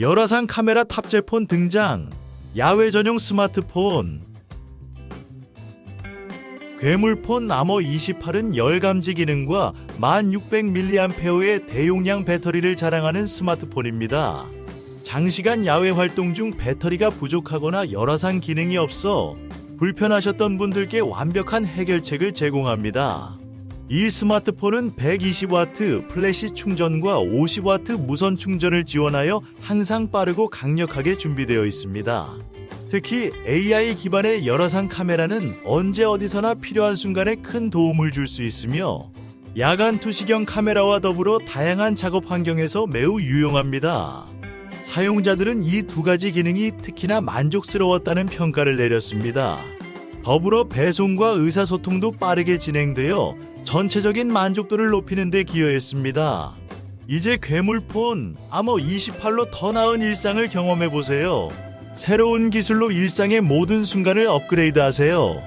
열화상 카메라 탑재폰 등장. 야외 전용 스마트폰. 괴물폰 아머 28은 열 감지 기능과 1600mAh의 대용량 배터리를 자랑하는 스마트폰입니다. 장시간 야외 활동 중 배터리가 부족하거나 열화상 기능이 없어 불편하셨던 분들께 완벽한 해결책을 제공합니다. 이 스마트폰은 120W 플래시 충전과 50W 무선 충전을 지원하여 항상 빠르고 강력하게 준비되어 있습니다. 특히 AI 기반의 열화상 카메라는 언제 어디서나 필요한 순간에 큰 도움을 줄 수 있으며 야간 투시경 카메라와 더불어 다양한 작업 환경에서 매우 유용합니다. 사용자들은 이 두 가지 기능이 특히나 만족스러웠다는 평가를 내렸습니다. 더불어 배송과 의사소통도 빠르게 진행되어 전체적인 만족도를 높이는 데 기여했습니다. 이제 괴물폰 아머 28로 더 나은 일상을 경험해 보세요. 새로운 기술로 일상의 모든 순간을 업그레이드 하세요.